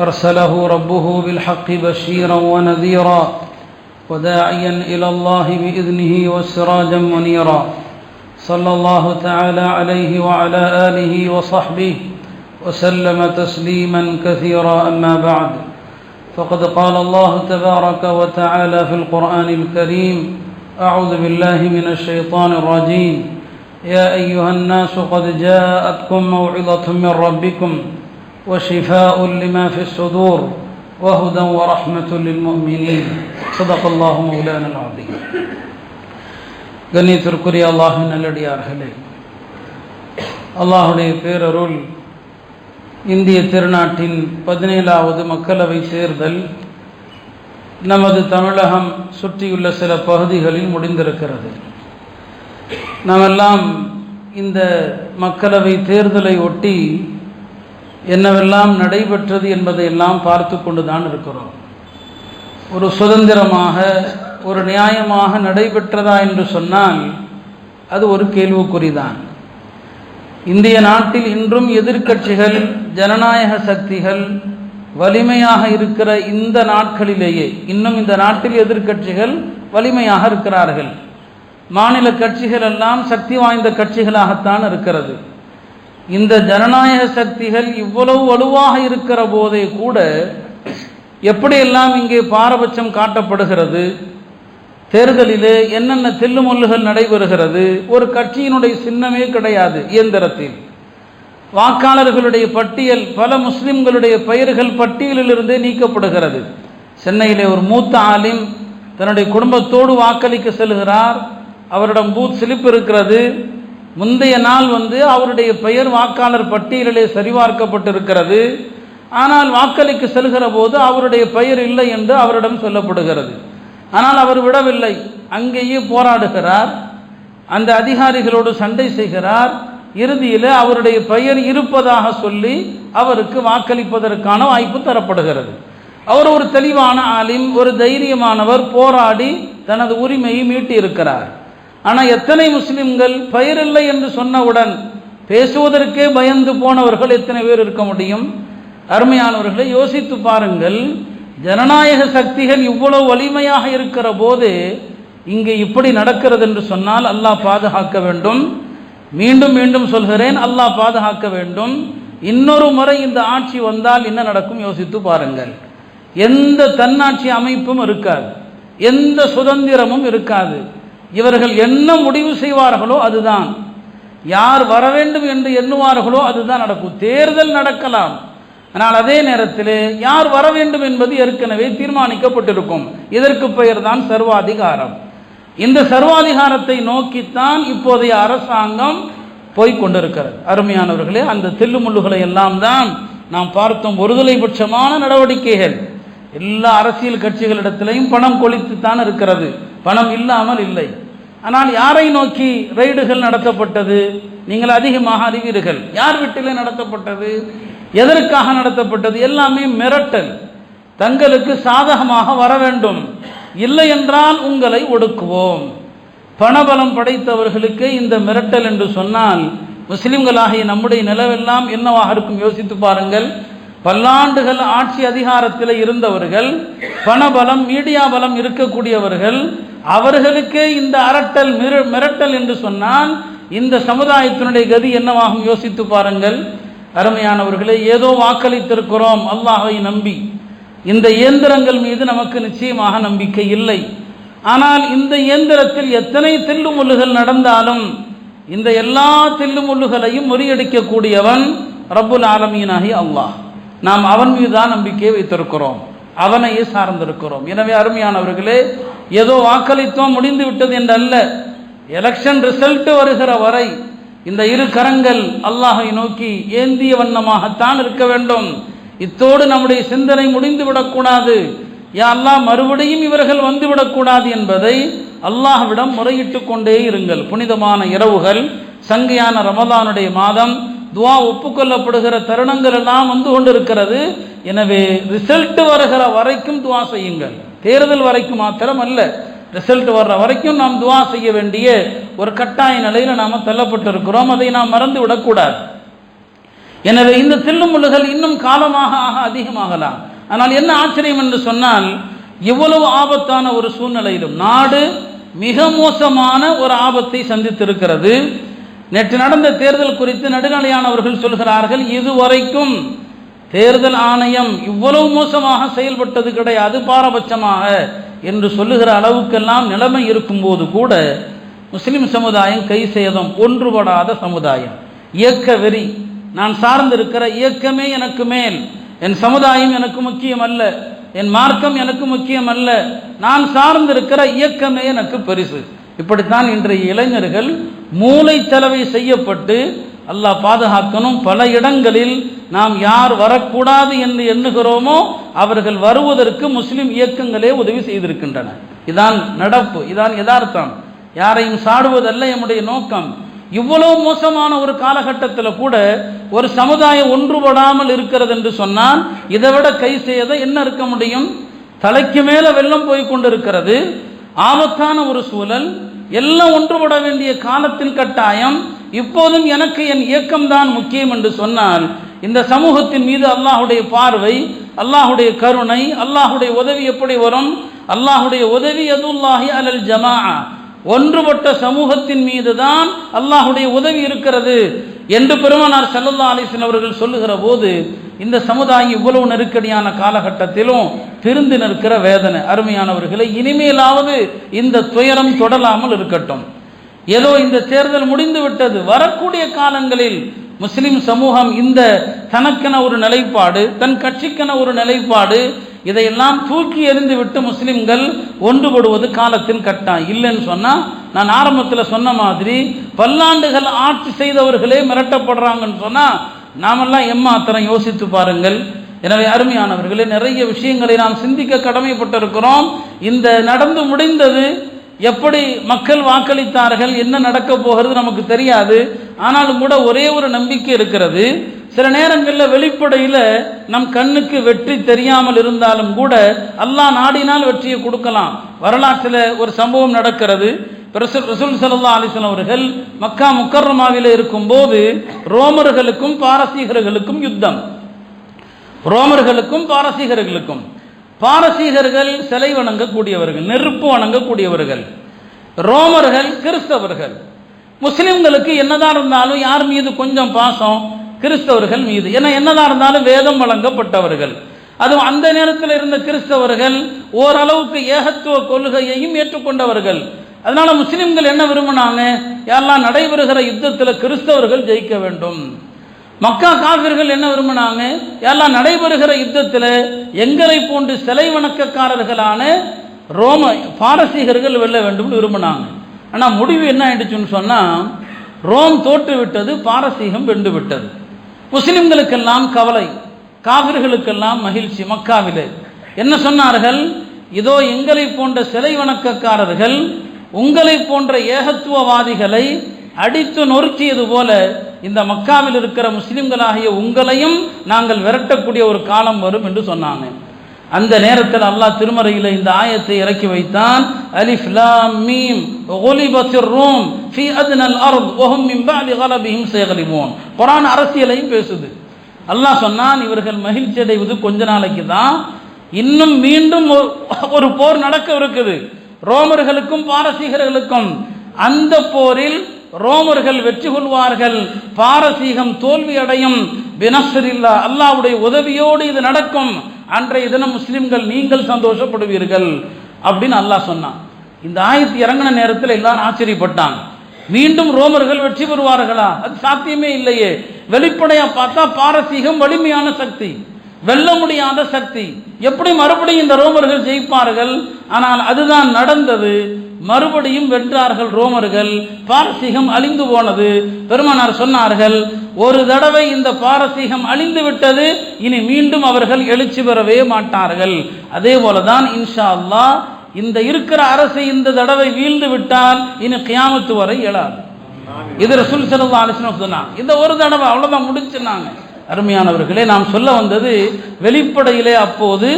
أرسله ربه بالحق بشيرا ونذيرا وداعيا إلى الله بإذنه وسراجا منيرا. صلى الله تعالى عليه وعلى آله وصحبه وسلم تسليما كثيرا أما بعد. فقد قال الله تبارك وتعالى في القرآن الكريم أعوذ بالله من الشيطان الرجيم. يا أيها الناس قد جاءتكم موعظة من ربكم وشفاء لما في الصدور وهدى ورحمة للمؤمنين صدق الله مولانا العظيم கண்ணியத்திற்குரிய அல்லாஹின் நல்லடியார்களே அல்லாஹுடைய பேரருள் இந்திய திருநாட்டின் பதினேழாவது மக்களவை தேர்தல் நமது தமிழகம் சுற்றியுள்ள சில பகுதிகளில் முடிந்திருக்கிறது நாமெல்லாம் இந்த மக்களவை தேர்தலை ஒட்டி என்னவெல்லாம் நடைபெற்றது என்பதை எல்லாம் பார்த்து கொண்டு தான் இருக்கிறோம். ஒரு சுதந்திரமாக ஒரு நியாயமாக நடைபெற்றதா என்று சொன்னால் அது ஒரு கேள்விக்குறிதான். இந்திய நாட்டில் இன்றும் எதிர்க்கட்சிகள் ஜனநாயக சக்திகள் வலிமையாக இருக்கிற இந்த நாட்களிலேயே இன்னும் இந்த நாட்டில் எதிர்க்கட்சிகள் வலிமையாக இருக்கிறார்கள். மாநில கட்சிகள் எல்லாம் சக்தி வாய்ந்த கட்சிகளாகத்தான் இருக்கிறது. இந்த ஜனநாயக சக்திகள் இவ்வளவு வலுவாக இருக்கிற போதே கூட எப்படியெல்லாம் இங்கே பாரபட்சம் காட்டப்படுகிறது? தேர்தலிலே என்னென்ன தில்லுமுல்லுகள் நடைபெறுகிறது? ஒரு கட்சியினுடைய சின்னமே கிடையாது இயந்திரத்தில். வாக்காளர்களுடைய பட்டியல் பல முஸ்லிம்களுடைய பெயர்கள் பட்டியலிலிருந்தே நீக்கப்படுகிறது. சென்னையிலே ஒரு மூத்த ஆலிம் தன்னுடைய குடும்பத்தோடு வாக்களிக்க செல்கிறார். அவரிடம் பூத் ஸ்லிப் இருக்கிறது. முந்தைய நாள் வந்து அவருடைய பெயர் வாக்காளர் பட்டியலிலே சரிபார்க்கப்பட்டிருக்கிறது. ஆனால் வாக்களிக்கு செல்கிற போது அவருடைய பெயர் இல்லை என்று அவரிடம் சொல்லப்படுகிறது. ஆனால் அவர் விடவில்லை. அங்கேயே போராடுகிறார். அந்த அதிகாரிகளோடு சண்டை செய்கிறார். இறுதியில் அவருடைய பெயர் இருப்பதாக சொல்லி அவருக்கு வாக்களிப்பதற்கான வாய்ப்பு தரப்படுகிறது. அவர் ஒரு தெளிவான ஆலிம் ஒரு தைரியமானவர் போராடி தனது உரிமையை மீட்டியிருக்கிறார். இருக்கிறார் ஆனால் எத்தனை முஸ்லிம்கள் பயிரில்லை என்று சொன்னவுடன் பேசுவதற்கே பயந்து போனவர்கள் எத்தனை பேர் இருக்க முடியும்? அருமையானவர்களை யோசித்து பாருங்கள். ஜனநாயக சக்திகள் இவ்வளவு வலிமையாக இருக்கிற போது இங்கே இப்படி நடக்கிறது என்று சொன்னால் அல்லாஹ் பாதுகாக்க வேண்டும். மீண்டும் மீண்டும் சொல்கிறேன் அல்லாஹ் பாதுகாக்க வேண்டும். இன்னொரு முறை இந்த ஆட்சி வந்தால் என்ன நடக்கும்? யோசித்து பாருங்கள். எந்த தன்னாட்சி அமைப்பும் இருக்காது. எந்த சுதந்திரமும் இருக்காது. இவர்கள் என்ன முடிவு செய்வார்களோ அதுதான். யார் வர வேண்டும் என்று எண்ணுவார்களோ அதுதான் நடக்கும். தேர்தல் நடக்கலாம். ஆனால் அதே நேரத்தில் யார் வர வேண்டும் என்பது ஏற்கனவே தீர்மானிக்கப்பட்டிருக்கும். இதற்கு பெயர் தான் சர்வாதிகாரம். இந்த சர்வாதிகாரத்தை நோக்கித்தான் இப்போதைய அரசாங்கம் போய்கொண்டிருக்கிறது அருமையானவர்களே அந்த தில்லுமுள்ளுகளை எல்லாம் தான் நாம் பார்த்தோம் ஒருதலை பட்சமான நடவடிக்கைகள். எல்லா அரசியல் கட்சிகளிடத்திலையும் பணம் கொளித்துத்தான் இருக்கிறது. பணம் இல்லாமல் இல்லை. ஆனால் யாரை நோக்கி ரெய்டுகள் நடத்தப்பட்டது? நீங்கள் அதிகமாக அறிவீர்கள். யார் வீட்டிலே நடத்தப்பட்டது? எதற்காக நடத்தப்பட்டது? எல்லாமே மிரட்டல். தங்களுக்கு சாதகமாக வர வேண்டும். இல்லை என்றால் உங்களை ஒடுக்குவோம். பணபலம் படைத்தவர்களுக்கு இந்த மிரட்டல் என்று சொன்னால் முஸ்லிம்களாகிய நம்முடைய நிலவெல்லாம் என்னவாக இருக்கும்? யோசித்து பாருங்கள். பல்லாண்டுகள் ஆட்சி அதிகாரத்தில் இருந்தவர்கள் பணபலம் மீடியா பலம் இருக்கக்கூடியவர்கள் அவர்களுக்கே இந்த அரட்டல் மிர மிரட்டல் என்று சொன்னால் இந்த சமுதாயத்தினுடைய கதி என்னவாகும் யோசித்து பாருங்கள். அருமையானவர்களே ஏதோ வாக்களித்திருக்கிறோம் அல்லாஹை நம்பி. இந்த இயந்திரங்கள் மீது நமக்கு நிச்சயமாக நம்பிக்கை இல்லை. ஆனால் இந்த இயந்திரத்தில் எத்தனை தில்லுமுள்ளுகள் நடந்தாலும் இந்த எல்லா தில்லுமுள்ளுகளையும் முறியடிக்கக்கூடியவன் ரப்புல் ஆலமீனாகி அல்லாஹ். நாம் அவன் மீது தான் நம்பிக்கையை வைத்திருக்கிறோம். அவனையே சார்ந்திருக்கிறோம்? எனவே அருமையானவர்களே ஏதோ வாக்களித்தோம் முடிந்து விட்டது என்று அல்ல எலெக்ஷன் ரிசல்ட் வருகிற வரை இந்த இரு கரங்கள் அல்லாஹை நோக்கி ஏந்திய வண்ணமாகத்தான் இருக்க வேண்டும். இத்தோடு நம்முடைய சிந்தனை முடிந்து விடக்கூடாது. யா அல்லாஹ் மறுபடியும் இவர்கள் வந்துவிடக்கூடாது என்பதை அல்லாஹ்விடம் முறையிட்டு கொண்டே இருங்கள். புனிதமான இரவுகள் சங்கையான ரமதானுடைய மாதம் துவா ஒப்புக்கொள்ளப்படுகிற தருணங்கள் எல்லாம் வந்து கொண்டிருக்கிறது. எனவே ரிசல்ட் வருகிற வரைக்கும் துவா செய்யுங்கள். தேர்தல் வரைக்கும் மாத்திரம் அல்ல ரிசல்ட் வர்ற வரைக்கும் நாம் துவா செய்ய வேண்டிய ஒரு கட்டாய நிலையில் நாம் தள்ளப்பட்டிருக்கிறோம். அதை நாம் மறந்து விடக்கூடாது. எனவே இந்த தில்லுமுள்ளுகள் இன்னும் காலமாக ஆக அதிகமாகலாம். ஆனால் என்ன ஆச்சரியம் என்று சொன்னால் இவ்வளவு ஆபத்தான ஒரு சூழ்நிலையிலும் நாடு மிக மோசமான ஒரு ஆபத்தை சந்தித்திருக்கிறது. நேற்று நடந்த தேர்தல் குறித்து நடுநிலையானவர்கள் சொல்கிறார்கள் இதுவரைக்கும் தேர்தல் ஆணையம் இவ்வளவு மோசமாக செயல்பட்டது கிடையாது பாரபட்சமாக என்று சொல்லுகிற அளவுக்கெல்லாம் நிலைமை இருக்கும்போது கூட முஸ்லிம் சமுதாயம் கை சேதம் ஒன்றுபடாத சமுதாயம். இயக்க வெறி. நான் சார்ந்திருக்கிற இயக்கமே எனக்கு மேல். என் சமுதாயம் எனக்கு முக்கியம் அல்ல என் மார்க்கம் எனக்கு முக்கியம் அல்ல நான் சார்ந்திருக்கிற இயக்கமே எனக்கு பெருசு. இப்படித்தான் இன்றைய இளைஞர்கள் மூளை செலவை செய்யப்பட்டு அல்லாஹ் பாதுகாக்கணும். பல இடங்களில் நாம் யார் வரக்கூடாது என்று எண்ணுகிறோமோ அவர்கள் வருவதற்கு முஸ்லிம் இயக்கங்களே உதவி செய்திருக்கின்றன. இதான் நடப்பு இதான் யதார்த்தம். யாரையும் சாடுவதல்ல என்னுடைய நோக்கம். இவ்வளவு மோசமான ஒரு காலகட்டத்தில் கூட ஒரு சமுதாயம் ஒன்றுபடாமல் இருக்கிறது என்று சொன்னால் இதை விட கை செய்யத என்ன இருக்க முடியும்? தலைக்கு மேலே வெள்ளம் போய் கொண்டிருக்கிறது. ஆபத்தான ஒரு சூழல். எல்லாம் ஒன்றுபட வேண்டிய காலத்தின் கட்டாயம். இப்போதும் எனக்கு என் இயக்கம்தான் முக்கியம் என்று சொன்னால் இந்த சமூகத்தின் மீது அல்லாஹுடைய பார்வை அல்லாஹுடைய கருணை அல்லாஹுடைய உதவி எப்படி வரும்? அல்லாஹுடைய உதவி அதுல்லாஹி அலல் ஜமா ஒன்றுபட்ட சமூகத்தின் மீது தான் அல்லாஹுடைய உதவி இருக்கிறது என்று பெருமானார் செல்லல்லா அலிசன் அவர்கள் சொல்லுகிற போது இந்த சமுதாயம் இவ்வளவு நெருக்கடியான காலகட்டத்திலும் திருந்து நிற்கிற வேதனை அருமையானவர்களை இனிமேலாவது இந்த துயரம் தொடலாமல் இருக்கட்டும். ஏதோ இந்த தேர்தல் முடிந்து விட்டது வரக்கூடிய காலங்களில் முஸ்லிம் சமூகம் இந்த தனக்கென ஒரு நிலைப்பாடு தன் கட்சிக்கென ஒரு நிலைப்பாடு இதையெல்லாம் தூக்கி எறிந்து விட்டு முஸ்லிம்கள் ஒன்றுபடுவது காலத்தின் கட்டாயம் இல்லைன்னு சொன்னால் நான் ஆரம்பத்தில் சொன்ன மாதிரி பல்லாண்டுகள் ஆட்சி செய்தவர்களே மிரட்டப்படுறாங்கன்னு சொன்னால் நாமெல்லாம் எம்மாத்திரம் யோசித்து பாருங்கள். எனவே அருமையானவர்களே நிறைய விஷயங்களை நாம் சிந்திக்க கடமைப்பட்டிருக்கிறோம். இந்த நடந்து முடிந்தது எப்படி மக்கள் வாக்களித்தார்கள் என்ன நடக்க போகிறது நமக்கு தெரியாது. ஆனாலும் கூட ஒரே ஒரு நம்பிக்கை இருக்கிறது சில நேரங்களில் வெளிப்படையில் நம் கண்ணுக்கு வெற்றி தெரியாமல் இருந்தாலும் கூட அல்லாஹ் நாடினால் வெற்றியை கொடுக்கலாம். வரலாற்றில் ஒரு சம்பவம் நடக்கிறது. ரசூல் சல்லா அலிஸ்லாம் அவர்கள் மக்கா முக்கர்ரமாவில் இருக்கும்போது ரோமர்களுக்கும் பாரசீகர்களுக்கும் யுத்தம். ரோமர்களுக்கும் பாரசீகர்களுக்கும். பாரசீகர்கள் சிலை வணங்கக்கூடியவர்கள் நெருப்பு வணங்கக்கூடியவர்கள். ரோமர்கள் கிறிஸ்தவர்கள். முஸ்லிம்களுக்கு என்னதான் இருந்தாலும் யார் மீது கொஞ்சம் பாசம் கிறிஸ்தவர்கள் மீது. ஏன்னா என்னதான் இருந்தாலும் வேதம் வழங்கப்பட்டவர்கள். அதுவும் அந்த நேரத்தில் இருந்த கிறிஸ்தவர்கள் ஓரளவுக்கு ஏகத்துவ கொள்கையையும் ஏற்றுக்கொண்டவர்கள். அதனால முஸ்லிம்கள் என்ன விரும்பினாங்க? யாரெல்லாம் நடைபெறுகிற யுத்தத்தில் கிறிஸ்தவர்கள் ஜெயிக்க வேண்டும். மக்கா காவிர்கள் என்ன விரும்பினாங்க? எல்லாம் நடைபெறுகிற யுத்தத்தில் எங்களை போன்று சிலை வணக்கக்காரர்களான ரோம பாரசீகர்கள் வெல்ல வேண்டும் விரும்பினாங்க. ஆனால் முடிவு என்ன ஆயிடுச்சுன்னு சொன்னால் ரோம் தோற்று விட்டது பாரசீகம் வென்று விட்டது. முஸ்லிம்களுக்கெல்லாம் கவலை காவிர்களுக்கெல்லாம் மகிழ்ச்சி மக்காவிலே. என்ன சொன்னார்கள்? இதோ எங்களை போன்ற சிலை வணக்கக்காரர்கள் உங்களை போன்ற ஏகத்துவவாதிகளை அடித்து நொறுக்கியது போல இந்த மக்காவில் இருக்கிற முஸ்லிம்களாகிய உங்களையும் நாங்கள் விரட்டக்கூடிய ஒரு காலம் வரும் என்று சொன்னாங்க அந்த நேரத்தில் அல்லாஹ் திருமறையில் இந்த ஆயத்தை இறக்கி வைத்தான். அலிஃப் லாம் மீம். ஒலிபத்திர் ரோம். ஃபி அத்னல் அர்த். வஹும் மின் பஅதி கலபிஹிம் சயகலிமூன். குர்ஆன் அரசியலையும் பேசுது. அல்லாஹ் சொன்னான் இவர்கள் மகிழ்ச்சி அடைவது கொஞ்ச நாளைக்கு தான். இன்னும் மீண்டும் ஒரு போர் நடக்க இருக்குது. ரோமர்களுக்கும் பாரசீகர்களுக்கும். அந்த போரில் ரோமர்கள் வெற்றி கொள்வார்கள். பாரசீகம் தோல்வி அடையும் பினஸ்ரில்லா அல்லாவுடைய உதவியோடு இது நடக்கும். அன்றைய தினம் முஸ்லீம்கள் நீங்கள் சந்தோஷப்படுவீர்கள் அப்படின்னு அல்லாஹ் சொன்னான். இந்த ஆயத்து இறங்கின நேரத்தில் எல்லாரும் ஆச்சரியப்பட்டாங்க. மீண்டும் ரோமர்கள் வெற்றி பெறுவார்களா? அது சாத்தியமே இல்லையே. வெளிப்படையா பார்த்தா பாரசீகம் வலிமையான சக்தி வெல்ல முடியாத சக்தி. எப்படி மறுபடியும் இந்த ரோமர்கள் ஜெயிப்பார்கள்? ஆனால் அதுதான் நடந்தது. மறுபடியும் வென்றார்கள் ரோமர்கள். பாரசீகம் அழிந்து போனது. பெருமானார் சொன்னார்கள் ஒரு தடவை இந்த பாரசீகம் அழிந்து விட்டது இனி மீண்டும் அவர்கள் எழுச்சி பெறவே மாட்டார்கள். அதே போலதான் இன்ஷா அல்லாஹ் இந்த இருக்கிற அரசு இந்த தடவை வீழ்ந்து விட்டால் இனி கியாமத்து வரை எழாது இது ரசூல் சல்லா அலிஸ்லாம் சொன்னாங்க. இந்த ஒரு தடவை அவ்வளோதான் முடிச்சுனாங்க. அருமையானவர்களே நாம் சொல்ல வந்தது வெளிப்படையிலே அப்போது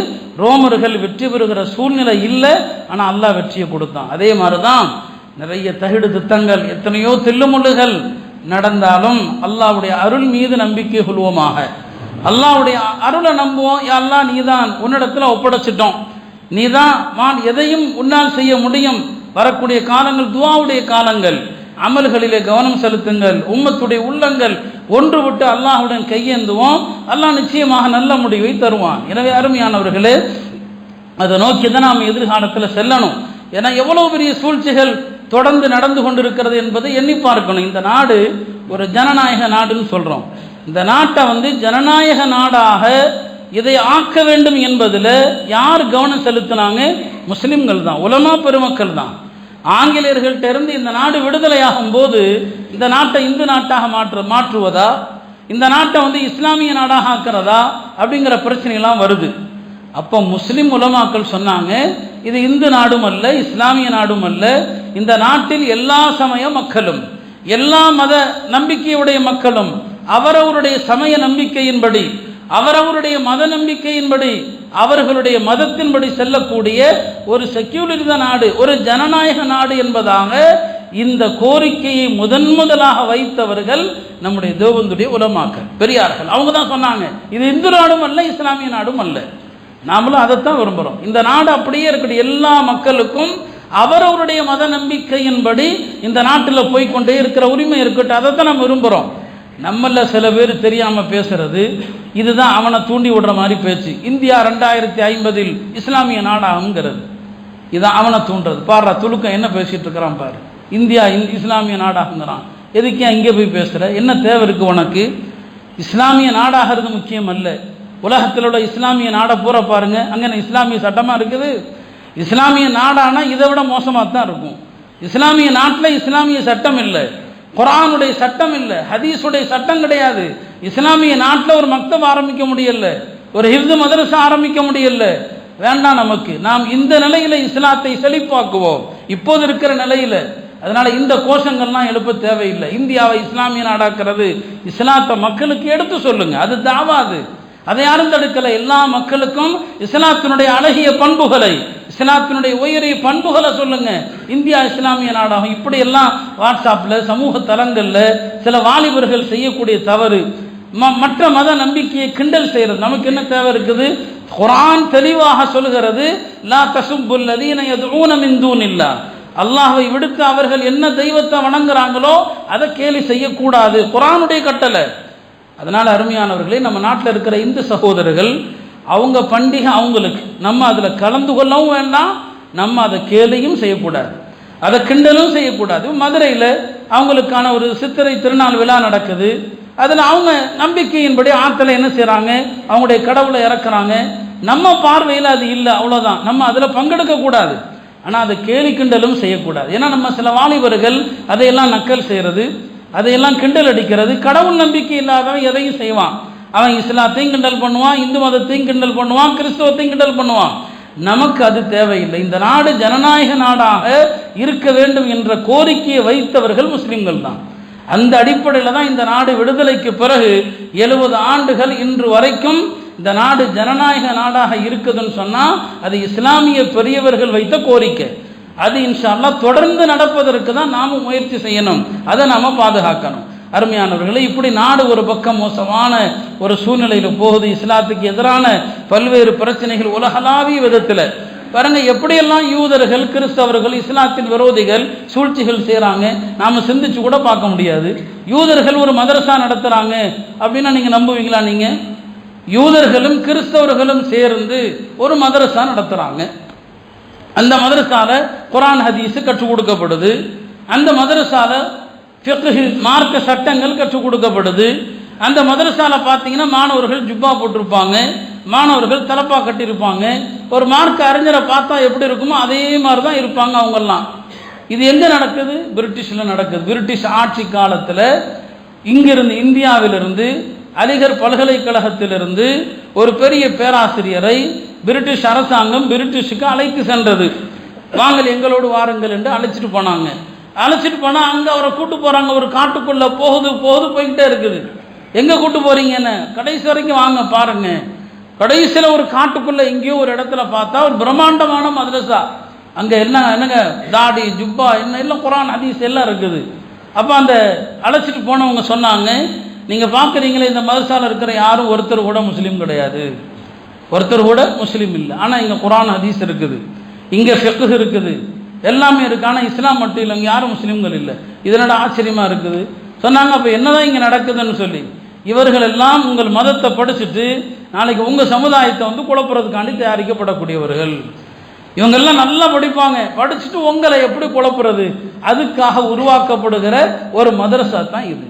ரோமர்கள் வெற்றி பெறுகிற சூழ்நிலை இல்லை ஆனால் அல்லாஹ் வெற்றியை கொடுத்தான். அதே மாதிரி தான் நிறைய தகிடு திட்டங்கள் எத்தனையோ தில்லுமுள்ளுகள் நடந்தாலும் அல்லாஹ்வுடைய அருள் மீது நம்பிக்கை கொள்வோமாக. அல்லாஹ்வுடைய அருளை நம்புவோம் யா நீ நீதான் உன்னிடத்தில் ஒப்படைச்சிட்டோம். நீதான் மான் எதையும் உன்னால் செய்ய முடியும். வரக்கூடிய காலங்கள் துவாவுடைய காலங்கள். அமல்களிலே கவனம் செலுத்துங்கள். உம்மத்துடைய உள்ளங்கள் ஒன்று விட்டு அல்லாஹுடன் கையேந்துவோம். அல்லாஹ் நிச்சயமாக நல்ல முடிவை தருவான். எனவே அருமையானவர்களே அதை நோக்கி தான் நாம் எதிர்காலத்தில் செல்லணும். ஏன்னா எவ்வளோ பெரிய சூழ்ச்சிகள் தொடர்ந்து நடந்து கொண்டிருக்கிறது என்பதை எண்ணி பார்க்கணும். இந்த நாடு ஒரு ஜனநாயக நாடுன்னு சொல்கிறோம் இந்த நாட்டை வந்து ஜனநாயக நாடாக இதை ஆக்க வேண்டும் என்பதில் யார் கவனம் செலுத்தினாங்க? முஸ்லீம்கள் தான். உலமா பெருமக்கள் தான். ஆங்கிலேயர்கள்ட்ட இருந்து இந்த நாடு விடுதலையாகும் போது இந்த நாட்டை இந்து நாட்டாக மாற்று மாற்றுவதா? இந்த நாட்டை வந்து இஸ்லாமிய நாடாக ஆக்கிறதா? அப்படிங்கிற பிரச்சனைலாம் வருது. அப்போ முஸ்லீம் உலமாக்கள் சொன்னாங்க இது இந்து நாடும் அல்ல இஸ்லாமிய நாடும் அல்ல இந்த நாட்டில் எல்லா சமய மக்களும் எல்லா மத நம்பிக்கையுடைய மக்களும் அவரவருடைய சமய நம்பிக்கையின்படி அவரவருடைய மத நம்பிக்கையின்படி அவர்களுடைய மதத்தின்படி செல்லக்கூடிய ஒரு செக்யூலரித நாடு ஒரு ஜனநாயக நாடு என்பதாக இந்த கோரிக்கையை முதன் முதலாக வைத்தவர்கள் நம்முடைய தேவந்துடைய உலமாக்கள் பெரியார்கள். அவங்க தான் சொன்னாங்க இது இந்து நாடும் அல்ல இஸ்லாமிய நாடும் அல்ல. நாமளும் அதைத்தான் விரும்புகிறோம் இந்த நாடு அப்படியே இருக்கட்டும் எல்லா மக்களுக்கும் அவரவருடைய மத நம்பிக்கையின்படி இந்த நாட்டில் போய்க்கொண்டே இருக்கிற உரிமை இருக்கட்டும் அதைத்தான் நம்ம விரும்புகிறோம் நம்மள சில பேர் தெரியாமல் பேசுறது இதுதான் அவனை தூண்டி விடுற மாதிரி பேச்சு. இந்தியா ரெண்டாயிரத்தி ஐம்பதில் இஸ்லாமிய நாடாகுங்கிறது இதான் அவனை தூண்டுறது. பாடுற துலுக்கம் என்ன பேசிட்டு இருக்கிறான் பாரு. இந்தியா இந் இஸ்லாமிய நாடாகுங்கிறான் எதுக்கு இங்கே போய் பேசுகிற என்ன தேவை இருக்குது உனக்கு? இஸ்லாமிய நாடாகிறது முக்கியம் அல்ல உலகத்தில் உள்ள இஸ்லாமிய நாடை பூரா பாருங்க. அங்கே இஸ்லாமிய சட்டமாக இருக்குது? இஸ்லாமிய நாடானா இதை விட மோசமாக தான் இருக்கும். இஸ்லாமிய நாட்டில் இஸ்லாமிய சட்டம் இல்லை. குரானுடைய சட்டம் இல்லை ஹதீஸுடைய சட்டம் கிடையாது. இஸ்லாமிய நாட்டில் ஒரு மக்தப் ஆரம்பிக்க முடியல ஒரு ஹிந்து மதரசா ஆரம்பிக்க முடியல. வேண்டாம் நமக்கு நாம் இந்த நிலையில் இஸ்லாத்தை செழிப்பாக்குவோம். இப்போது இருக்கிற நிலையில் அதனால் இந்த கோஷங்கள்லாம் எழுப்ப தேவையில்லை. இந்தியாவை இஸ்லாமிய நாடாக்கிறது இஸ்லாத்தை மக்களுக்கு எடுத்து சொல்லுங்கள் அது தாவாது. அதை யாரும் தடுக்கல. எல்லா மக்களுக்கும் இஸ்லாத்தினுடைய அழகிய பண்புகளை இஸ்லாத்தினுடைய உயரிய பண்புகளை சொல்லுங்க. இந்தியா இஸ்லாமிய நாடாகும். இப்படி எல்லாம் வாட்ஸ்அப்பில் சமூக தளங்களில் சில வாலிபர்கள் செய்யக்கூடிய தவறு ம மற்ற மத நம்பிக்கையை கிண்டல் செய்கிறது நமக்கு என்ன தேவை இருக்குது? குரான் தெளிவாக சொல்கிறது லா தசுப்புல் அதீன ஊனமின் தூன் இல்லா அல்லாஹை விடுத்து அவர்கள் என்ன தெய்வத்தை வணங்குறாங்களோ அதை கேலி செய்யக்கூடாது. குரானுடைய கட்டளை. அதனால் அருமையானவர்களே நம்ம நாட்டில் இருக்கிற இந்து சகோதரர்கள் அவங்க பண்டிகை அவங்களுக்கு நம்ம அதில் கலந்து கொள்ளவும் வேண்டாம் நம்ம அதை கேலியும் செய்யக்கூடாது. அதை கிண்டலும் செய்யக்கூடாது. மதுரையில் அவங்களுக்கான ஒரு சித்திரை திருநாள் விழா நடக்குது. அதில் அவங்க நம்பிக்கையின்படி ஆற்றலை என்ன செய்கிறாங்க? அவங்களுடைய கடவுளை இறக்குறாங்க. நம்ம பார்வையில் அது இல்லை அவ்வளோதான். நம்ம அதில் பங்கெடுக்கக்கூடாது. ஆனால் அதை கேலி கிண்டலும் செய்யக்கூடாது. ஏன்னா நம்ம சில வாலிபர்கள் அதையெல்லாம் நக்கல் செய்கிறது. அதையெல்லாம் கிண்டல் அடிக்கிறது. கடவுள் நம்பிக்கை இல்லாதவன் எதையும் செய்வான். அவன் இஸ்லாத்தையும் கிண்டல் பண்ணுவான் இந்து மதத்தையும் கிண்டல் பண்ணுவான் கிறிஸ்தவத்தையும் கிண்டல் பண்ணுவான். நமக்கு அது தேவையில்லை. இந்த நாடு ஜனநாயக நாடாக இருக்க வேண்டும் என்ற கோரிக்கையை வைத்தவர்கள் முஸ்லிம்கள் தான். அந்த அடிப்படையில் தான் இந்த நாடு விடுதலைக்கு பிறகு எழுபது ஆண்டுகள் இன்று வரைக்கும் இந்த நாடு ஜனநாயக நாடாக இருக்குதுன்னு சொன்னால் அது இஸ்லாமிய பெரியவர்கள் வைத்த கோரிக்கை. அது இன்ஷால்லா தொடர்ந்து நடப்பதற்கு தான் நாம் முயற்சி செய்யணும். அதை நாம் பாதுகாக்கணும். அருமையானவர்களே இப்படி நாடு ஒரு பக்கம் மோசமான ஒரு சூழ்நிலையில் போகுது. இஸ்லாத்துக்கு எதிரான பல்வேறு பிரச்சனைகள் உலகளாவிய விதத்தில். பாருங்க எப்படியெல்லாம் யூதர்கள் கிறிஸ்தவர்கள் இஸ்லாத்தின் விரோதிகள் சூழ்ச்சிகள் செய்கிறாங்க நாம் சிந்திச்சு கூட பார்க்க முடியாது. யூதர்கள் ஒரு மதரசா நடத்துகிறாங்க அப்படின்னா நீங்கள் நம்புவீங்களா நீங்கள் யூதர்களும் கிறிஸ்தவர்களும் சேர்ந்து ஒரு மதரசா நடத்துகிறாங்க அந்த மதரசால குரான் ஹதீஸு கற்றுக் கொடுக்கப்படுது. அந்த மதரசால ஃபிக்ஹு மார்க்க சட்டங்கள் கற்றுக் கொடுக்கப்படுது. அந்த மதரசால பார்த்தீங்கன்னா மாணவர்கள் ஜுப்பா போட்டிருப்பாங்க. மாணவர்கள் தலப்பா கட்டியிருப்பாங்க. ஒரு மார்க்க அறிஞரை பார்த்தா எப்படி இருக்குமோ அதே மாதிரி தான் இருப்பாங்க அவங்கெல்லாம். இது எங்கே நடக்குது? பிரிட்டிஷில் நடக்குது. பிரிட்டிஷ் ஆட்சி காலத்தில் இங்கிருந்து இந்தியாவிலிருந்து அலிகர் பல்கலைக்கழகத்திலிருந்து ஒரு பெரிய பேராசிரியரை பிரிட்டிஷ் அரசாங்கம் பிரிட்டிஷுக்கு அழைத்து சென்றது. வாங்கள் எங்களோடு வாருங்கள் என்று அழைச்சிட்டு போனாங்க. அழைச்சிட்டு போனால் அங்கே அவரை கூட்டு போகிறாங்க ஒரு காட்டுக்குள்ளே போகுது போகுது போய்கிட்டே இருக்குது. எங்கே கூட்டு போகிறீங்கன்னு கடைசி வரைக்கும் வாங்க பாருங்க. கடைசியில் ஒரு காட்டுக்குள்ளே எங்கேயோ ஒரு இடத்துல பார்த்தா ஒரு பிரம்மாண்டமான மதரசா அங்கே என்ன என்னங்க? தாடி ஜுப்பா என்ன எல்லாம் குரான் ஹதீஸ் எல்லாம் இருக்குது. அப்போ அந்த அழைச்சிட்டு போனவங்க சொன்னாங்க நீங்கள் பார்க்குறீங்களே இந்த மதரசாவில் இருக்கிற யாரும் ஒருத்தர் கூட முஸ்லீம் கிடையாது. ஒருத்தர் கூட முஸ்லீம் இல்லை. ஆனால் இங்கே குரான் ஹதீஸ் இருக்குது. இங்கே ஃபெக்கு இருக்குது. எல்லாமே இருக்குது ஆனால் இஸ்லாம் மட்டும் இல்லை. இங்கே யாரும் முஸ்லீம்கள் இல்லை. இதனோட ஆச்சரியமாக இருக்குது? சொன்னாங்க அப்போ என்னதான் இங்கே நடக்குதுன்னு சொல்லி. இவர்கள் எல்லாம் உங்கள் மதத்தை படிச்சுட்டு நாளைக்கு உங்கள் சமுதாயத்தை வந்து குழப்புறதுக்காண்டி தயாரிக்கப்படக்கூடியவர்கள். இவங்கெல்லாம் நல்லா படிப்பாங்க. படிச்சுட்டு உங்களை எப்படி குழப்புறது? அதுக்காக உருவாக்கப்படுகிற ஒரு மதரசா தான் இது.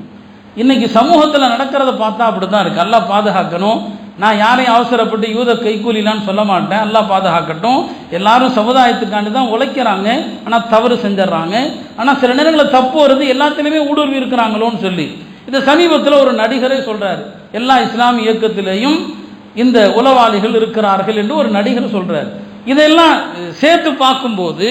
இன்னைக்கு சமூகத்தில் நடக்கிறத பார்த்தா அப்படி தான் இருக்குது நல்லா பாதுகாக்கணும். நான் யாரையும் அவசரப்பட்டு யூத கைகூலிலான்னு சொல்ல மாட்டேன். எல்லாம் பாதுகாக்கட்டும். எல்லாரும் சமுதாயத்துக்காண்டி தான் உழைக்கிறாங்க. ஆனால் தவறு செஞ்சிடறாங்க. ஆனால் சில நேரங்களில் தப்பு வருது. எல்லாத்துலேயுமே ஊடுருவி இருக்கிறாங்களோன்னு சொல்லி. இந்த சமீபத்தில் ஒரு நடிகரே சொல்கிறார் எல்லா இஸ்லாமிய இயக்கத்திலேயும் இந்த உளவாளிகள் இருக்கிறார்கள் என்று ஒரு நடிகர் சொல்கிறார் இதெல்லாம் சேர்த்து பார்க்கும்போது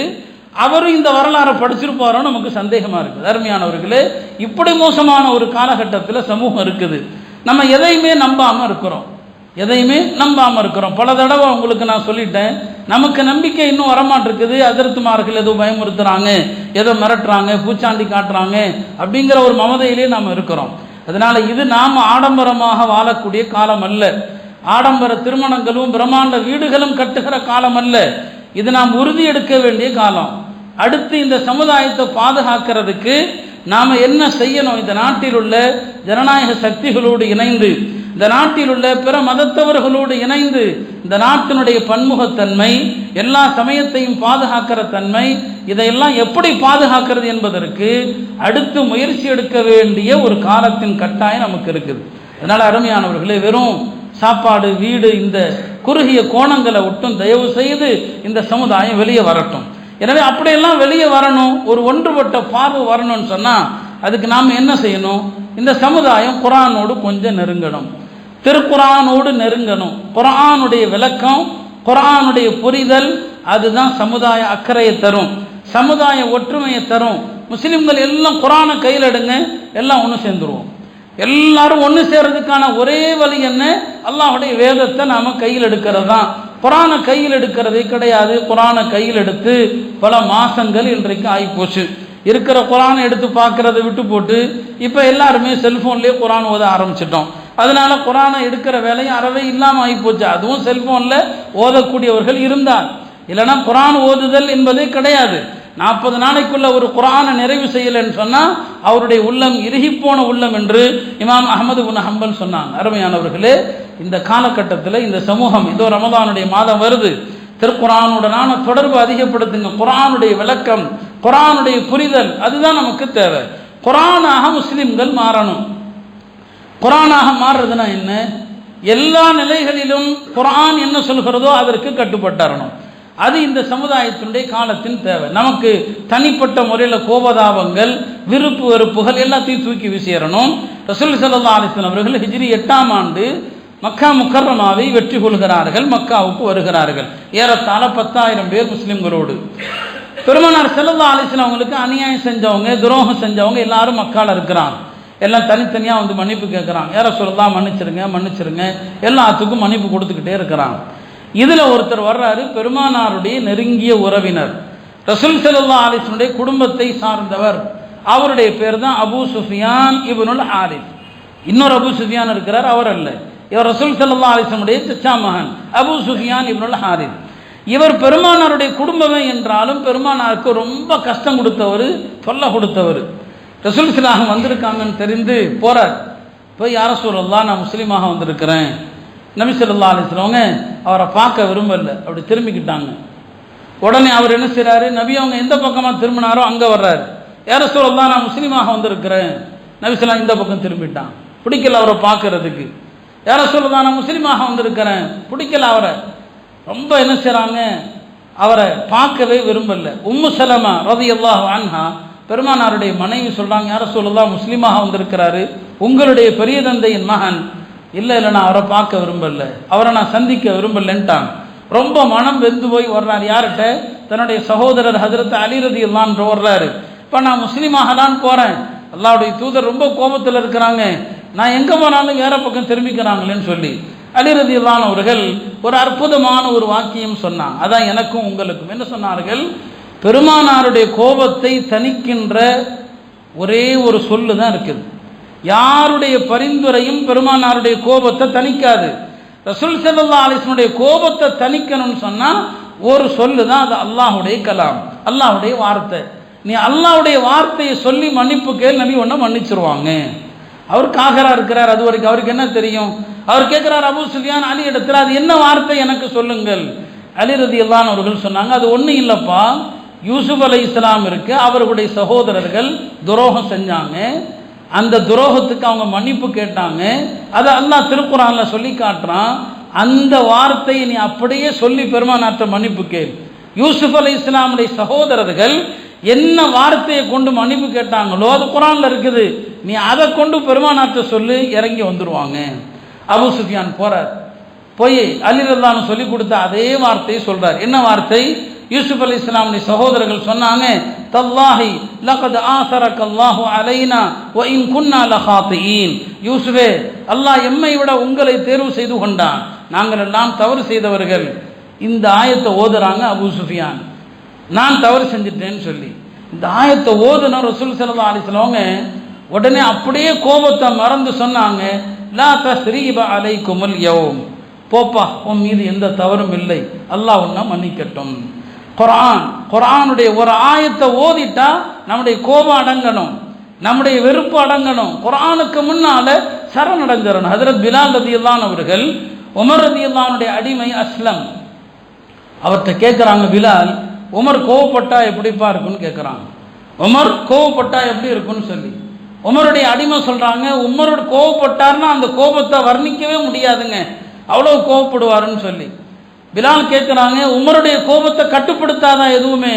அவரும் இந்த வரலாறை படிச்சிருப்பாரோ நமக்கு சந்தேகமாக இருக்குது. அருமையானவர்களே இப்படி மோசமான ஒரு காலகட்டத்தில் சமூகம் இருக்குது. நம்ம எதையுமே நம்பாமல் இருக்கிறோம். எதையுமே நம்பாமல் இருக்கிறோம். பல தடவை உங்களுக்கு நான் சொல்லிட்டேன் நமக்கு நம்பிக்கை இன்னும் வரமாட்டிருக்குது அதிர்த்துமார்கள் எதுவும் பயமுறுத்துகிறாங்க எதோ மிரட்டுறாங்க பூச்சாண்டி காட்டுறாங்க அப்படிங்கிற ஒரு மமதையிலே நாம் இருக்கிறோம். அதனால் இது நாம் ஆடம்பரமாக வாழக்கூடிய காலம் அல்ல. ஆடம்பர திருமணங்களும் பிரம்மாண்ட வீடுகளும் கட்டுகிற காலம் அல்ல. இது நாம் உறுதி எடுக்க வேண்டிய காலம். அடுத்து இந்த சமுதாயத்தை பாதுகாக்கிறதுக்கு நாம் என்ன செய்யணும்? இந்த நாட்டில் உள்ள ஜனநாயக சக்திகளோடு இணைந்து இந்த நாட்டில் உள்ள பிற மதத்தவர்களோடு இணைந்து இந்த நாட்டினுடைய பன்முகத்தன்மை எல்லா சமயத்தையும் பாதுகாக்கிற தன்மை இதையெல்லாம் எப்படி பாதுகாக்கிறது என்பதற்கு அடுத்து முயற்சி எடுக்க வேண்டிய ஒரு காலத்தின் கட்டாயம் நமக்கு இருக்குது. அதனால் அருமையானவர்களே வெறும் சாப்பாடு வீடு இந்த குறுகிய கோணங்களை விட்டும் தயவு செய்து இந்த சமுதாயம் வெளியே வரட்டும். எனவே அப்படியெல்லாம் வெளியே வரணும் ஒரு ஒன்றுபட்ட பார்வை வரணும்னு சொன்னால் அதுக்கு நாம் என்ன செய்யணும்? இந்த சமுதாயம் குரானோடு கொஞ்சம் நெருங்கணும். திருக்குரானோடு நெருங்கணும். குரானுடைய விளக்கம் குரானுடைய புரிதல் அதுதான் சமுதாய அக்கறையை தரும். சமுதாய ஒற்றுமையை தரும். முஸ்லீம்கள் எல்லாம் குரானை கையில் எடுங்க எல்லாம் ஒன்று சேர்ந்துருவோம். எல்லாரும் ஒன்று சேர்றதுக்கான ஒரே வழி என்ன? அல்லாஹுடைய வேதத்தை நாம் கையில் எடுக்கிறது தான் குரானை கையில் எடுக்கிறதே கிடையாது. குரானை கையில் எடுத்து பல மாதங்கள் இன்றைக்கு ஆகிப்போச்சு இருக்கிற குரானை எடுத்து பார்க்கறத விட்டு போட்டு இப்போ எல்லாருமே செல்ஃபோன்லேயே குரான் ஓத ஆரம்பிச்சிட்டோம். அதனால குரானை எடுக்கிற வேலையும் அறவே இல்லாமல் ஆகிப்போச்சு அதுவும் செல்ஃபோனில் ஓதக்கூடியவர்கள் இருந்தார் இல்லைன்னா குரான் ஓதுதல் என்பதே கிடையாது. நாற்பது நாளைக்குள்ள ஒரு குரானை நிறைவு செய்யலைன்னு சொன்னால் அவருடைய உள்ளம் இறுகிப்போன உள்ளம் என்று இமாம் அகமது உன் ஹம்பல் சொன்னாங்க. அருமையானவர்களே இந்த காலகட்டத்தில் இந்த சமூகம் இதோ ரமதானுடைய மாதம் வருது. திருக்குறானுடனான தொடர்பு அதிகப்படுத்துங்க. குரானுடைய விளக்கம் குரானுடைய புரிதல் அதுதான் நமக்கு தேவை. குரானாக முஸ்லிம்கள் மாறணும். குரானாக மாறுறதுனா என்ன? எல்லா நிலைகளிலும் குரான் என்ன சொல்கிறதோ அதற்கு கட்டுப்பட்டறணும் அது இந்த சமுதாயத்தினுடைய காலத்தின் தேவை. நமக்கு தனிப்பட்ட முறையில் கோபதாபங்கள் விருப்பு வெறுப்புகள் எல்லாத்தையும் தூக்கி வீசிடணும் ரசூல் சல்லா அலிஸ்லாம் அவர்கள் ஹிஜ்ரி எட்டாம் ஆண்டு மக்கா முக்கர்ரமாவை வெற்றி கொள்கிறார்கள் மக்காவுக்கு வருகிறார்கள். ஏறத்தாழ பத்தாயிரம் பேர் முஸ்லிம்களோடு. பெருமனார் செல்லல்லா அலிஸ்லாம் அவங்களுக்கு அநியாயம் செஞ்சவங்க துரோகம் செஞ்சவங்க எல்லாரும் மக்கால் இருக்கிறான் எல்லாம் தனித்தனியாக வந்து மன்னிப்பு கேட்குறான் யார சொல்லலாம்? மன்னிச்சிருங்க மன்னிச்சிருங்க. எல்லாத்துக்கும் மன்னிப்பு கொடுத்துக்கிட்டே இருக்கிறான். இதில் ஒருத்தர் வர்றாரு பெருமானாருடைய நெருங்கிய உறவினர். ரசூல் செல்லா அலிஸ்னுடைய குடும்பத்தை சார்ந்தவர். அவருடைய பேர் தான் அபு சுஃபியான் இவனுல் ஆரிஃப் இன்னொரு அபு சுஃபியான் இருக்கிறார் அவர் அல்ல. இவர் ரசூல் செல்லா அலிஸ்லமுடைய சச்சா மகன் அபு சுஃபியான் இவனுல் ஹாரித் இவர் பெருமானாருடைய குடும்பமே என்றாலும் பெருமானாருக்கு ரொம்ப கஷ்டம் கொடுத்தவர் தொல்லை கொடுத்தவர். ரசூல் சிலாகம் வந்திருக்காங்கன்னு தெரிந்து போகிறார் போய் யார சூழல்லாம் நான் முஸ்லீமாக வந்திருக்கிறேன். நபி சொல்லா அலிஸ்லவங்க அவரை பார்க்க விரும்பல. அப்படி திரும்பிக்கிட்டாங்க. உடனே அவர் என்ன செய்கிறாரு நபி அவங்க எந்த பக்கமாக திரும்பினாரோ அங்கே வர்றாரு. யார தான் நான் முஸ்லீமாக வந்திருக்கிறேன். நபிசலாம் இந்த பக்கம் திரும்பிட்டான். பிடிக்கல அவரை பார்க்கறதுக்கு. யார சொல்லுதா நான் முஸ்லீமாக வந்திருக்கிறேன். பிடிக்கல அவரை. ரொம்ப என்ன செய்கிறாங்க அவரை பார்க்கவே விரும்பல. உம்மு சலமா ரதி அல்லாஹ் அன்ஹா பெருமானாருடைய மனைவி சொல்கிறாங்க யார சொல்லலாம் முஸ்லீமாக வந்திருக்கிறாரு. உங்களுடைய பெரிய தந்தையின் மகன். இல்லை இல்லை நான் அவரை பார்க்க விரும்பலை. அவரை நான் சந்திக்க விரும்பலைன்ட்டான். ரொம்ப மனம் வெந்து போய் வர்றார் யார்கிட்ட? தன்னுடைய சகோதரர் ஹஜரத் அலிரதி ரதி ஓடுறாரு. வர்றாரு இப்போ நான் முஸ்லீமாக தான் போகிறேன் அல்லாவுடைய தூதர் ரொம்ப கோபத்தில் இருக்கிறாங்க. நான் எங்கே போனாலும் வேற பக்கம் திரும்பிக்கிறாங்களேன்னு சொல்லி. அலிரதி அவர்கள் ஒரு அற்புதமான ஒரு வாக்கியம் சொன்னாங்க அதான் எனக்கும் உங்களுக்கும். என்ன சொன்னார்கள்? பெருமானாருடைய கோபத்தை தணிக்கின்ற ஒரே ஒரு சொல்லு தான் இருக்குது. யாருடைய பரிந்துரையும் பெருமானாருடைய கோபத்தை தணிக்காது. ரசூல் செல்லா அலிஸ்னுடைய கோபத்தை தணிக்கணும்னு சொன்னால் ஒரு சொல்லு தான் அது அல்லாஹுடைய கலாம் அல்லாஹுடைய வார்த்தை. நீ அல்லாவுடைய வார்த்தையை சொல்லி மன்னிப்பு கேள் நபி ஒன்றை மன்னிச்சிருவாங்க. அவர் காகரா இருக்கிறார் அது வரைக்கும் அவருக்கு என்ன தெரியும்? அவர் கேட்குறார் அபு சுஃபியான் அலி இடத்துல அது என்ன வார்த்தை எனக்கு சொல்லுங்கள்? அலி ரதி அவர்கள் சொன்னாங்க அது ஒன்றும் இல்லைப்பா யூசுப் அலை இஸ்லாம் இருக்கு அவர்களுடைய சகோதரர்கள் துரோகம் செஞ்சாங்க. அந்த துரோகத்துக்கு அவங்க மன்னிப்பு கேட்டாங்க. அதை அல்லாஹ் திருக்குறான்ல சொல்லி காட்டுறான். அந்த வார்த்தையை நீ அப்படியே சொல்லி பெருமானாற்ற மன்னிப்பு கேள். யூசுப் அலை இஸ்லாமுடைய சகோதரர்கள் என்ன வார்த்தையை கொண்டு மன்னிப்பு கேட்டாங்களோ அது குரானில் இருக்குது. நீ அதை கொண்டு பெருமானாற்ற சொல்லி இறங்கி வந்துடுவாங்க அபு சுஃபியான் போகிறார் போய் அலிரல்லான்னு சொல்லி கொடுத்த அதே வார்த்தையை சொல்கிறார் என்ன வார்த்தை? யூசுப் அலி இஸ்லாமுடைய சகோதரர்கள் சொன்னாங்க தல்லாஹி லகத் ஆசரக் அல்லாஹு அலைனா வ இன் குன்னா லஹாத்தியின். யூசுஃபே அல்லாஹ் எம்மை விட உங்களை தேர்வு செய்து கொண்டான். நாங்கள் எல்லாம் தவறு செய்தவர்கள். இந்த ஆயத்தை ஓதுறாங்க அபு சுஃபியான். நான் தவறு செஞ்சிட்டேன்னு சொல்லி. இந்த ஆயத்தை ஓதுன ரசூல் சல்லா அலிஸ்லவங்க உடனே அப்படியே கோபத்தை மறந்து சொன்னாங்க லா தஸ்ரீப அலை குமல் யவும் போப்பா உன் மீது எந்த தவறும் இல்லை. அல்லாஹ் உன்னை மன்னிக்கட்டும். குரான். குரானுடைய ஒரு ஆயத்தை ஓதிட்டா நம்முடைய கோபம் அடங்கணும். நம்முடைய வெறுப்பு அடங்கணும். குரானுக்கு முன்னால சரணடைஞ்சிடணும் ஹதரத் பிலால் ரதி அவர்கள் உமர் ரதி அடிமை அஸ்லம் அவர்கிட்ட கேட்குறாங்க பிலால் உமர் கோவப்பட்டா எப்படிப்பா இருக்குன்னு கேட்குறாங்க உமர் கோவப்பட்டா எப்படி இருக்குன்னு சொல்லி. உமருடைய அடிமை சொல்கிறாங்க உமரோட கோவப்பட்டார்னா அந்த கோபத்தை வர்ணிக்கவே முடியாதுங்க. அவ்வளோ கோவப்படுவாருன்னு சொல்லி. பிலால் கேட்குறாங்க உமருடைய கோபத்தை கட்டுப்படுத்தாதான் எதுவுமே?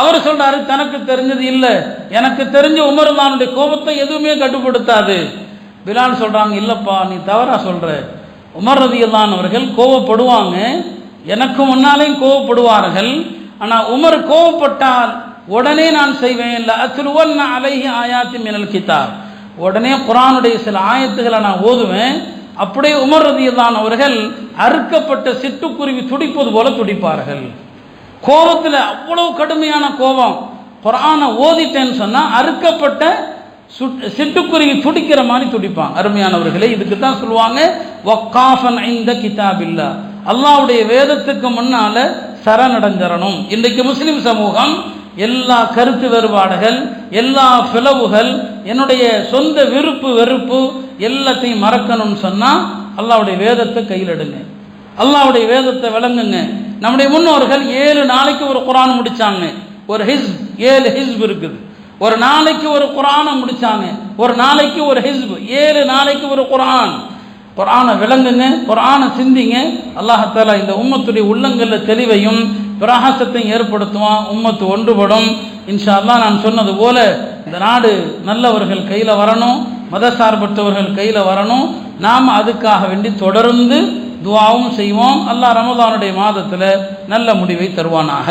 அவர் சொல்றாரு தனக்கு தெரிஞ்சது இல்லை. எனக்கு தெரிஞ்ச உமர்லானுடைய கோபத்தை எதுவுமே கட்டுப்படுத்தாது. பிலால் சொல்றாங்க இல்லப்பா நீ தவறா சொல்ற. உமர் ரதியல்லான் அவர்கள் கோவப்படுவாங்க எனக்கு முன்னாலேயும் கோவப்படுவார்கள் ஆனால் உமர் கோவப்பட்டால் உடனே நான் செய்வேன். இல்லை அத்துருவல் நான் அலைஹி ஆயாத்தி மினல் கித்தார் உடனே குரானுடைய சில ஆயத்துகளை நான் ஓதுவேன். அப்படியே உமர் ரதியல்லான் அவர்கள் அறுக்கப்பட்ட சிட்டுக்குருவி துடிப்பது போல துடிப்பார்கள். கோபத்தில் அவ்வளவு கடுமையான கோபம். குரானை ஓதிட்டேன்னு சொன்னால் அறுக்கப்பட்ட சிட்டுக்குருவி துடிக்கிற மாதிரி துடிப்பான். அருமையானவர்களே இதுக்கு தான் சொல்லுவாங்க வக்காஃபன் இந்த கிதாபில்லா. அல்லாவுடைய வேதத்துக்கு முன்னால் சரணடைஞ்சரணும். இன்றைக்கு முஸ்லீம் சமூகம் எல்லா கருத்து வேறுபாடுகள் எல்லா பிளவுகள் என்னுடைய சொந்த விருப்பு வெறுப்பு எல்லாத்தையும் மறக்கணும்னு சொன்னால் அல்லாவுடைய வேதத்தை கையில் எடுங்க அல்லாவுடைய வேதத்தை விளங்குங்க. நம்முடைய முன்னோர்கள் ஏழு நாளைக்கு ஒரு குரான் முடித்தாங்க ஒரு ஹிஸ்ப் ஏழு ஹிஸ்ப் இருக்குது. ஒரு நாளைக்கு ஒரு குரானை முடித்தாங்க ஒரு நாளைக்கு ஒரு ஹிஸ்ப் ஏழு நாளைக்கு ஒரு குரான். குரானை விளங்குங்க குரானை சிந்திங்க. அல்லாஹாலா இந்த உம்மத்துடைய உள்ளங்களில் தெளிவையும் பிரகாசத்தையும் ஏற்படுத்துவான் உம்மத்து ஒன்றுபடும். இன்ஷா அல்லா நான் சொன்னது போல இந்த நாடு நல்லவர்கள் கையில் வரணும் மதசார்பற்றவர்கள் கையில் வரணும். நாம் அதுக்காக வேண்டி தொடர்ந்து துவாவும் செய்வோம். அல்லாஹ் ரமதானுடைய மாதத்தில் நல்ல முடிவை தருவானாக.